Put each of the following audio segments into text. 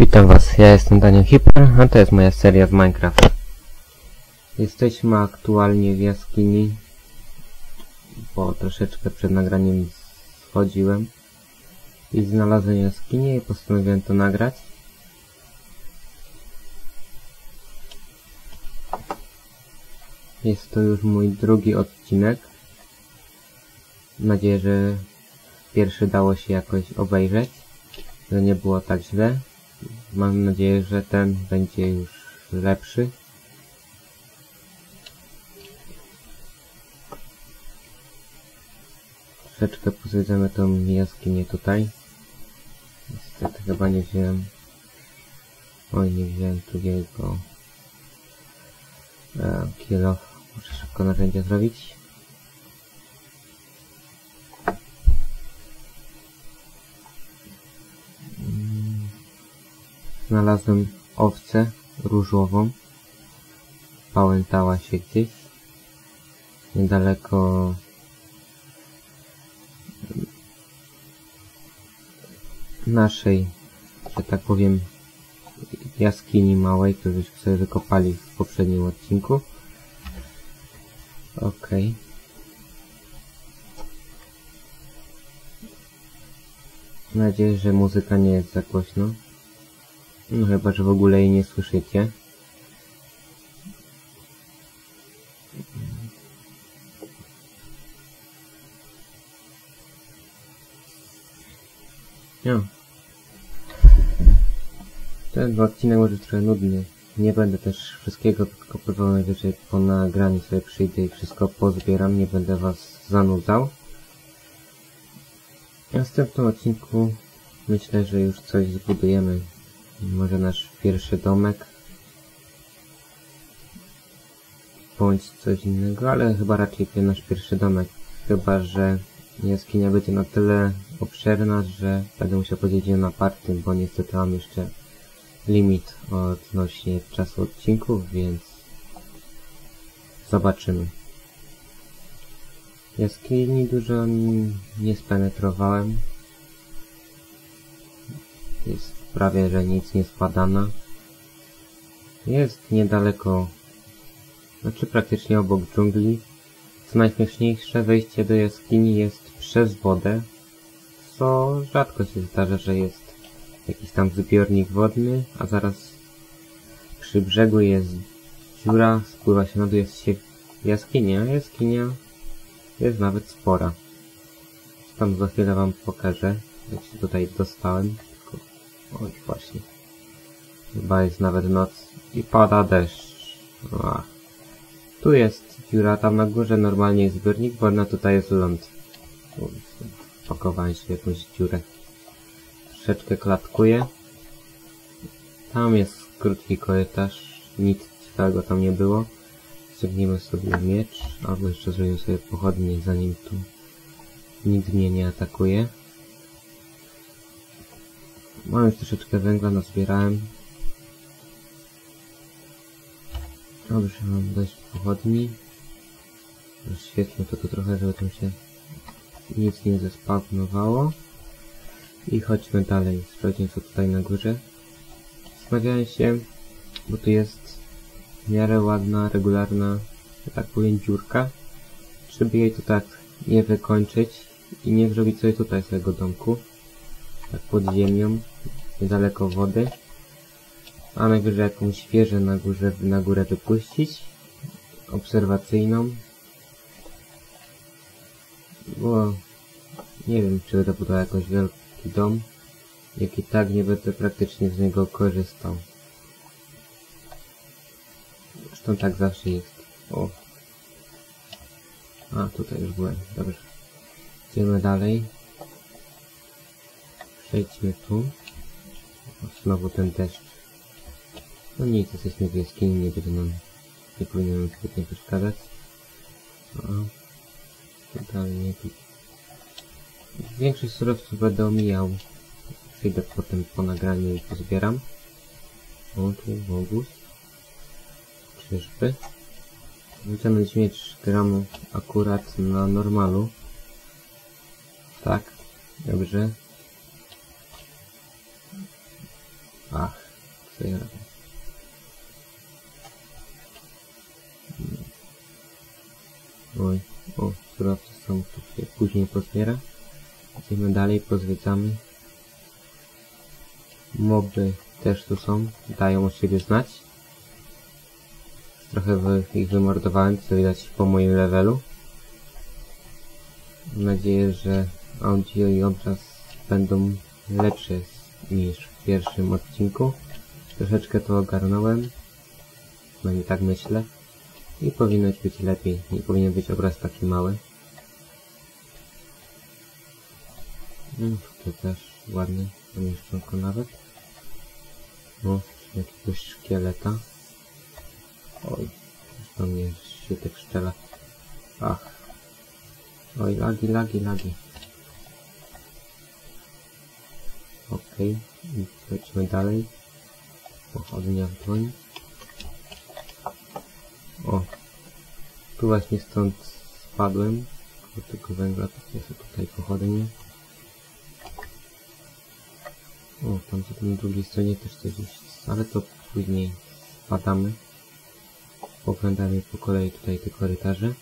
Witam was, ja jestem Daniel Hiper, a to jest moja seria z Minecraft. Jesteśmy aktualnie w jaskini, bo troszeczkę przed nagraniem schodziłem i znalazłem jaskinię i postanowiłem to nagrać. Jest to już mój drugi odcinek. Mam nadzieję, że pierwszy dało się jakoś obejrzeć, że nie było tak źle. Mam nadzieję, że ten będzie już lepszy. Troszeczkę pozwiedzamy tą jaskinię tutaj. Niestety chyba nie wziąłem... Oj, nie wziąłem drugiego... E, kilo. Muszę szybko narzędzia zrobić. Znalazłem owcę różową. Pałętała się gdzieś. Niedaleko naszej, że tak powiem, jaskini małej, którą żeśmy sobie wykopali w poprzednim odcinku. Okej. Okay. Mam nadzieję, że muzyka nie jest za głośno. No chyba, że w ogóle jej nie słyszycie. No. Ten odcinek może trochę nudny. Nie będę też wszystkiego kopywał najwyżej po nagraniu sobie przyjdę i wszystko pozbieram. Nie będę was zanudzał. W następnym odcinku myślę, że już coś zbudujemy może nasz pierwszy domek. Bądź coś innego, ale chyba raczej nasz pierwszy domek. Chyba, że jaskinia będzie na tyle obszerna, że będę musiał podzielić ją na party, bo niestety mam jeszcze limit odnośnie czasu odcinków, więc zobaczymy. Jaskini dużo nie spenetrowałem. Jest prawie że nic nie składana. Jest niedaleko, znaczy praktycznie obok dżungli. Co najśmieszniejsze, wejście do jaskini jest przez wodę, co rzadko się zdarza, że jest jakiś tam zbiornik wodny, a zaraz przy brzegu jest dziura, spływa się na dół, jest się jaskinia, jaskinia jest nawet spora. Tam za chwilę wam pokażę, jak się tutaj dostałem. Oj, właśnie. Chyba jest nawet noc i pada deszcz. Tu jest dziura, tam na górze normalnie jest zbiornik, na tutaj jest ląd. Pakowałem się w jakąś dziurę. Troszeczkę klatkuje. Tam jest krótki korytarz. Nic ciekawego tam nie było. Ściągniemy sobie miecz, albo jeszcze zrobimy sobie pochodnie, zanim tu nikt mnie nie atakuje. Mam już troszeczkę węgla, nazbierałem. Dobrze, mam dość pochodni. Rozświetlę to tu trochę, żeby tam się nic nie zespawnowało. I chodźmy dalej, sprawdźmy co tutaj na górze. Zastanawiałem się, bo tu jest w miarę ładna, regularna, że tak powiem, dziurka. Żeby jej tu tak nie wykończyć i nie zrobić sobie tutaj swojego domku. Tak pod ziemią niedaleko wody, a najwyżej jakąś wieżę na górze, na górę wypuścić, obserwacyjną, bo nie wiem, czy będę budował jakoś wielki dom, jak i tak nie będę praktycznie z niego korzystał. Zresztą tak zawsze jest. O. A, tutaj już byłem. Dobrze. Idziemy dalej. Przejdźmy tu. Znowu ten deszcz. No nic, jesteśmy w jaskini, nie będzie nam, nie powinno nam zbytnio przeszkadzać. O, totalnie. Większość surowców będę omijał. Przyjdę potem po nagraniu i pozbieram. O, tu wąwóz. Czyżby? Będziemy mieć gramów akurat na normalu. Tak, dobrze. Ach. sobie radę. Oj, o, surowce są, tu się później pozbiera. Idziemy dalej, pozwiedzamy. Moby też tu są, dają o siebie znać. Trochę ich wymordowałem, co widać po moim levelu. Mam nadzieję, że audio i obraz będą lepsze niż pierwszym odcinku. Troszeczkę to ogarnąłem. No i tak myślę. I powinno być lepiej. Nie powinien być obraz taki mały. No, to też ładny. Zamieszczonko nawet. O, jakiegoś szkieleta. Oj, do mnie się tak szczela. Ach. Oj, lagi, lagi, lagi. Okej, i lecimy dalej. Pochodnia w dłoń. O, tu właśnie stąd spadłem. Tego węgla, tak jest tutaj pochodnie. O, tam po drugiej stronie też coś jest, ale to później spadamy. Poglądamy po kolei tutaj te korytarze.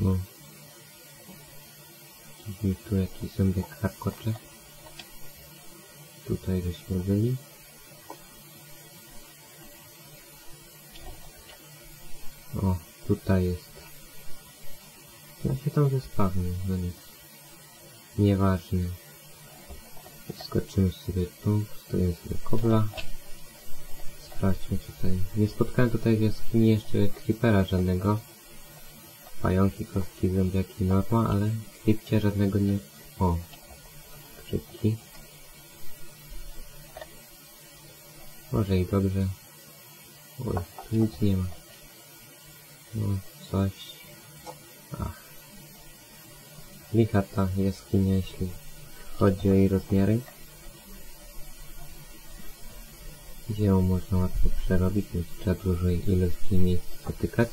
No. Widzimy tu jakiś zębiek harkocze. Tutaj żeśmy byli. O, tutaj jest. Ja się tam zespawnił, no nic. Nieważne. Skoczymy sobie tu, stoję sobie kobla. Sprawdźmy tutaj. Nie spotkałem tutaj w jaskini jeszcze creepera żadnego. Pająki, kostki, zębiaki, norma, ale creepcie żadnego nie... O! Krzypki. Może i dobrze. Oj, tu nic nie ma. No, coś... Ach. Licha ta jaskinia, jeśli chodzi o jej rozmiary. Gdzie ją można łatwo przerobić, więc trzeba dużej ilości miejsc dotykać.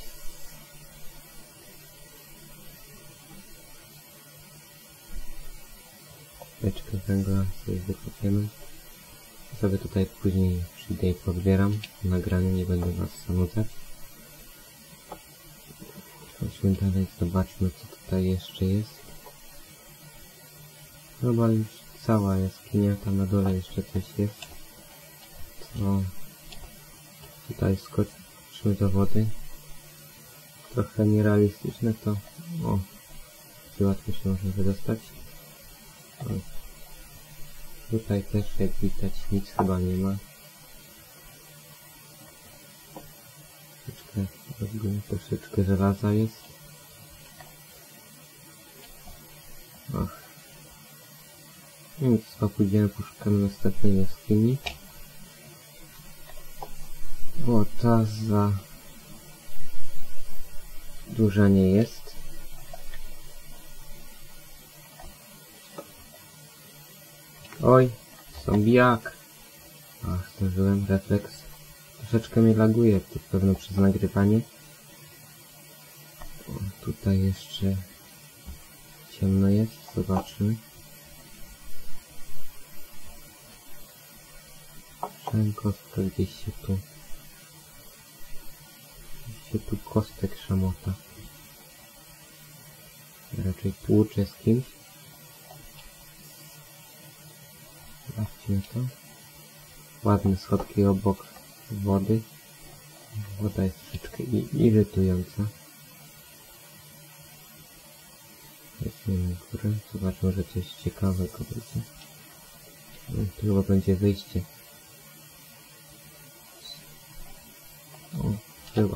Beczkę węgla sobie wykopiemy. Sobie tutaj później przyjdę i podbieram. Nagranie nie będę was zanudzać. Chodźmy dalej, zobaczmy co tutaj jeszcze jest. Chyba już cała jaskinia, tam na dole jeszcze coś jest. To tutaj skoczymy do wody. Trochę nierealistyczne to... O, łatwo się można wydostać. Tutaj też jak widać nic chyba nie ma. Troszeczkę, troszeczkę żelaza jest. Ach. Nic, co pójdziemy, poszukamy następnej jaskini. O, ta za duża nie jest. Oj, zombiak. Ach, zdążyłem, refleks. Troszeczkę mnie laguje, to pewno przez nagrywanie. O, tutaj jeszcze ciemno jest, zobaczmy. Słyszałem kostkę gdzieś się tu... Gdzieś się tu kostek szamota. Raczej tłucze z kimś. Sprawdźmy to. Ładne schodki obok wody. Woda jest troszeczkę irytująca. Na górę. Zobaczmy, że coś ciekawego będzie. No, tu chyba będzie wyjście. O. No.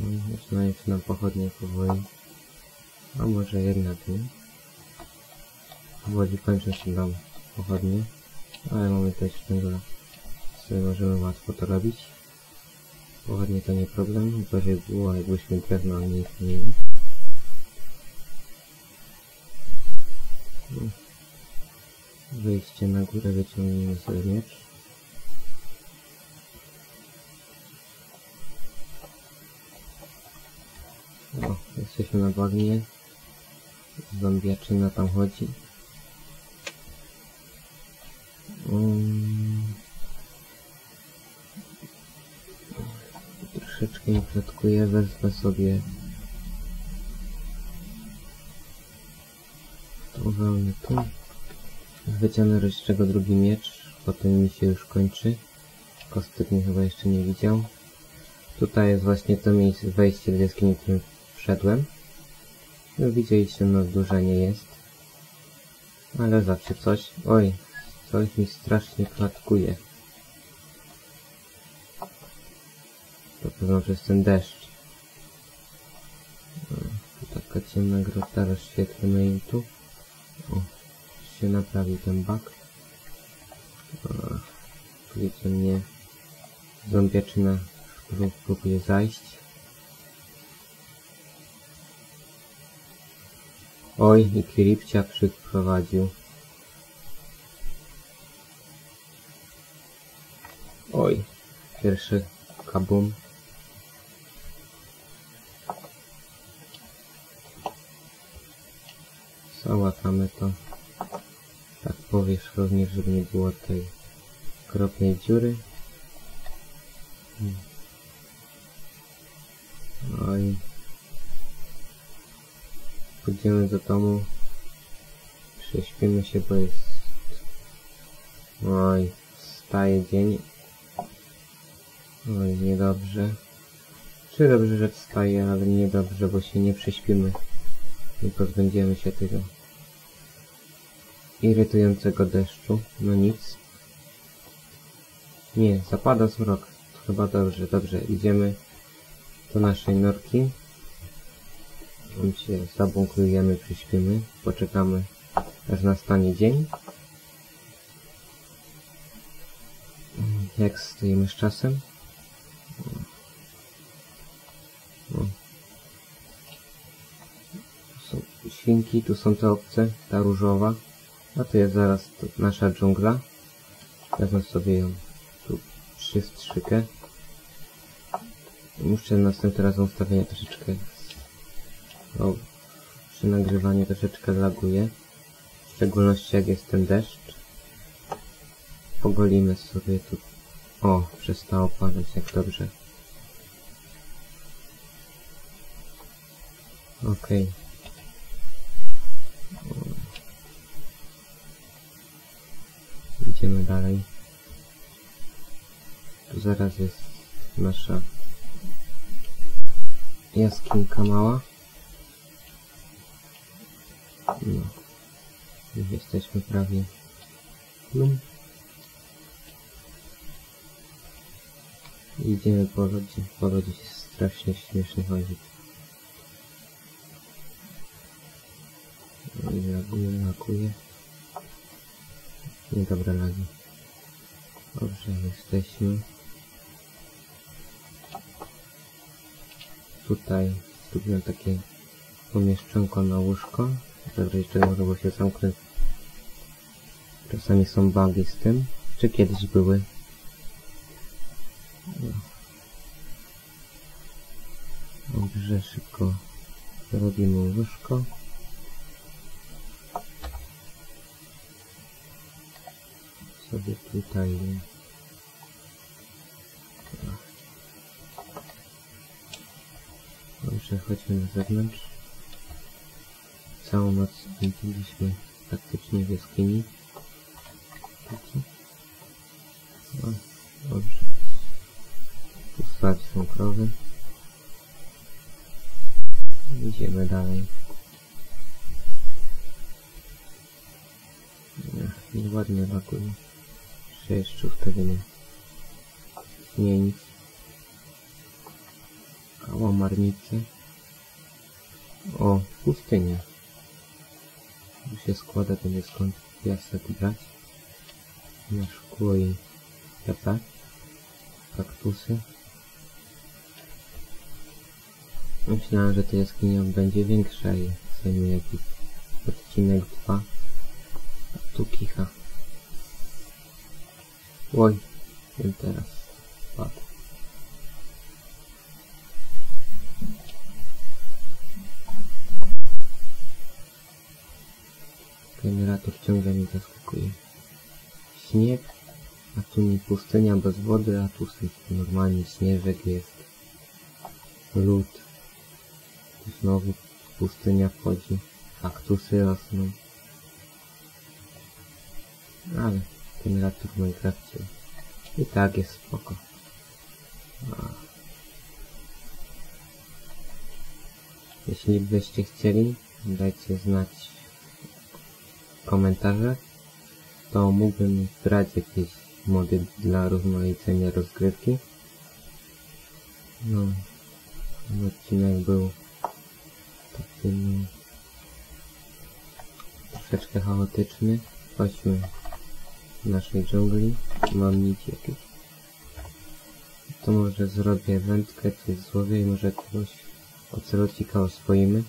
No, Zaczynają się nam pochodnie powoli. A może jednak nie. Powoli kończą się nam pochodnie. Ale mamy też węgla. Sobie możemy łatwo to robić. Pochodnie to nie problem. Gorzej było jakbyśmy drewno nie mieli. No. Wyjście na górę, wyciągnijmy sobie miecz. O, jesteśmy na bagnie. Zombiaczyna tam chodzi. Um, troszeczkę mi klatkuje, wezmę sobie tą wełnę tu. Wyciągnę rozczego drugi miecz, potem mi się już kończy. Kostyk mnie chyba jeszcze nie widział. Tutaj jest właśnie to miejsce, wejście do jaskini, wszedłem. No widzieliście, no duże nie jest. Ale zawsze coś. Oj, coś mi strasznie klatkuje. To pewno przez ten deszcz. No, tu taka ciemna grota, rozświetlimy im tu. O, się naprawił ten bug. Widzę mnie zombiaczyna próbuje zajść. Oj, i Kiripcia przyprowadził. Oj, pierwszy kabum. Załatamy to. Tak powiesz również, żeby nie było tej kropnej dziury. Hmm. Pójdziemy do domu. Prześpimy się, bo jest... Oj, wstaje dzień. Oj, niedobrze. Czy dobrze, że wstaje, ale niedobrze, bo się nie prześpimy. I pozbędziemy się tego irytującego deszczu. No nic. Nie, zapada zmrok. Chyba dobrze, dobrze. Idziemy do naszej norki. Tam się zabunkrujemy, przyśpimy. Poczekamy, aż nastanie dzień. Jak stoimy z czasem? Tu są świnki, tu są te obce, ta różowa. A to jest zaraz nasza dżungla. Wezmę sobie ją tu przystrzykę. Muszę następnym razem ustawienia troszeczkę o, przy nagrywaniu troszeczkę laguje. W szczególności jak jest ten deszcz. Pogolimy sobie tu. O, przestało padać, jak dobrze. Okej. Okay. Idziemy dalej. Tu zaraz jest nasza jaskinka mała. No. Już jesteśmy prawie. No. Idziemy po lodzie. Po lodzie się strasznie śmiesznie chodzi. No i laguje, laguje. Niedobre lagi. Dobrze, jesteśmy. Tutaj zrobiłem takie pomieszczonko na łóżko. Jeszcze może było się zamknąć. Czasami są bugi z tym. Czy kiedyś były? No. Dobrze, szybko robimy łóżko. sobie tutaj Dobrze, chodźmy na zewnątrz. Całą noc spędziliśmy praktycznie w jaskini. No, dobrze. Tu spać są krowy. Idziemy dalej. Nie, ładnie laguje się jeszcze ustawienie zmienić kałamarnicę o pustynię tu się składa będzie skąd piasek brać na szkło i kwiatach kaktusy myślałem, że ta jaskinia będzie większa i zajmie jakiś odcinek dwa a tu kicha Oj, wiem teraz. Padł. Generator ciągle mnie zaskakuje. Śnieg, a tu nie pustynia bez wody, a tu normalnie śnieżek jest. Lód. Tu znowu pustynia wchodzi. Kaktusy rosną. Ale generator w Minecrafcie i tak jest spoko. A. Jeśli byście chcieli, dajcie znać w komentarzach, to mógłbym brać jakieś mody dla rozmaicenia rozgrywki. No, ten odcinek był taki no, troszeczkę chaotyczny. Chodźmy w naszej dżungli. Mam nic jakieś. To może zrobię wędkę, czy złowię i może kogoś ocelocika oswoimy.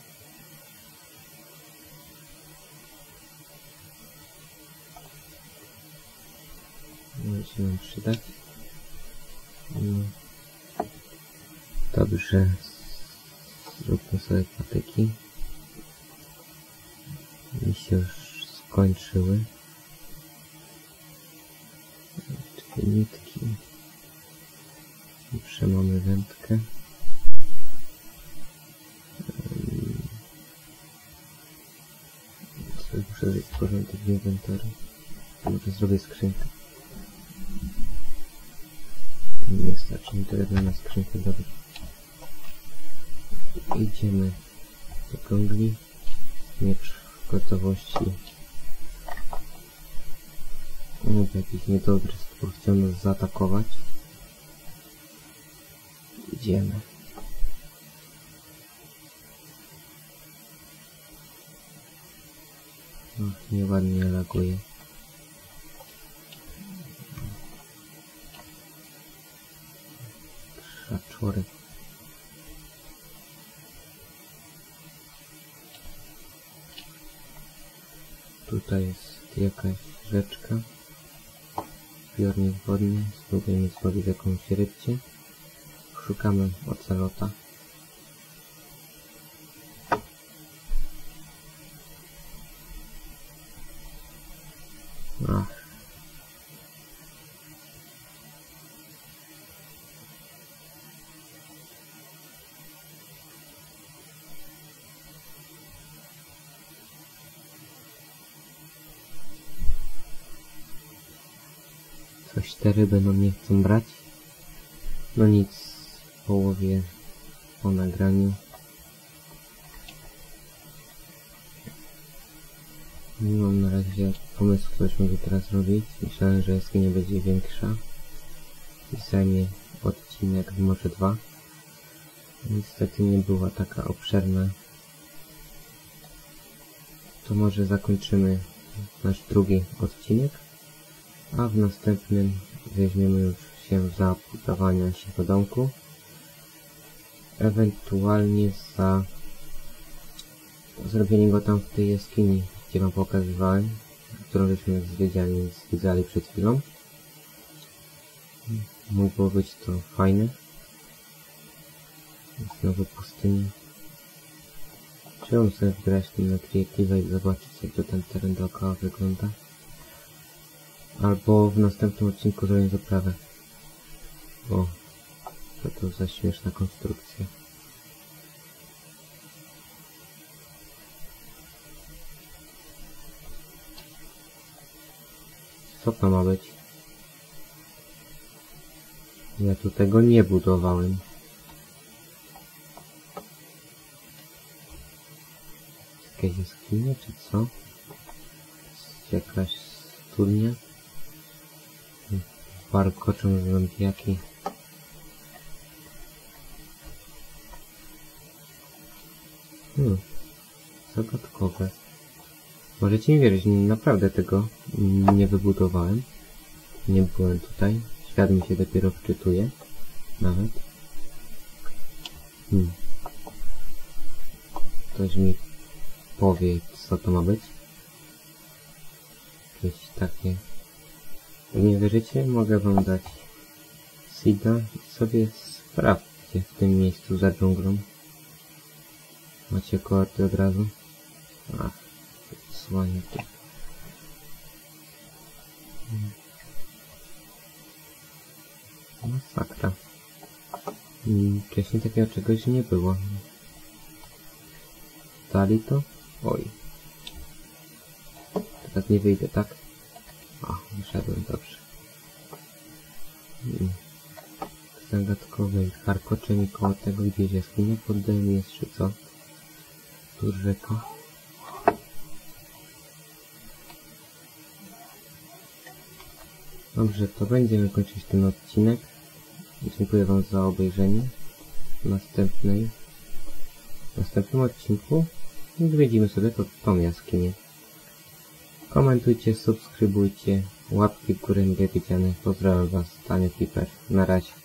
Się nam przydać. Dobrze. Zróbmy sobie patyki. Mi się już skończyły. Dwie nitki. Jeszcze mamy wędkę. Ym. Sobie muszę zrobić porządek w inwentory. Może zrobię skrzynkę. Nie to na skrzynkę. Idziemy do krągli. Miecz w gotowości. No, jakiś niedobry stwór chciał nas zaatakować. Idziemy. Ach, nieładnie laguje. Tutaj jest jakaś rzeczka. Zbiornik wodny. Spróbujemy złowić jakąś rybcie. Szukamy ocelota. Coś te ryby no nie chcą brać. No nic, w połowie po nagraniu. Nie mam na razie pomysłu, co będę teraz robić. Myślałem, że jaskinia będzie większa i zajmie odcinek, może dwa. Niestety nie była taka obszerna. To może zakończymy nasz drugi odcinek, a w następnym weźmiemy już się za budowania się do domku. Ewentualnie za zrobienie go tam w tej jaskini, gdzie wam pokazywałem, którą żeśmy zwiedziali, zwiedzali przed chwilą. Mogło być to fajne. Znowu pustyni. Chciałbym sobie wgrać tym na Creative i zobaczyć jak to ten teren dookoła wygląda. Albo w następnym odcinku zrobię zaprawę. Bo to to za śmieszna konstrukcja. Co to ma być? Ja tu tego nie budowałem. Jakieś jaskinie, czy co? Jakaś studnia? Warkoczą zombiaki. Hmm. Zagadkowe. Możecie mi wierzyć, naprawdę tego nie wybudowałem. Nie byłem tutaj. Świat mi się dopiero wczytuje. Nawet. Hmm. Ktoś mi powie, co to ma być. Jakieś takie... Nie wierzycie? Mogę wam dać Sida i sobie sprawdźcie w tym miejscu za dżunglą. Macie koordy od razu? Ach, słanie tu. Masakra. I wcześniej takiego czegoś nie było. Dali to? Oj. Teraz nie wyjdę, tak? A, wyszedłem, dobrze. Mm. Zagadkowej charkocze mi koło tego gdzieś jaskinia pod dym jest, czy co? Tu rzeka. Dobrze, to będziemy kończyć ten odcinek. Dziękuję Wam za obejrzenie. W następnej, w następnym odcinku zwiedzimy sobie to, tą jaskinię. Komentujcie, subskrybujcie, łapki w górę mile widziane. Pozdrawiam Was, Tania Piper. Na razie.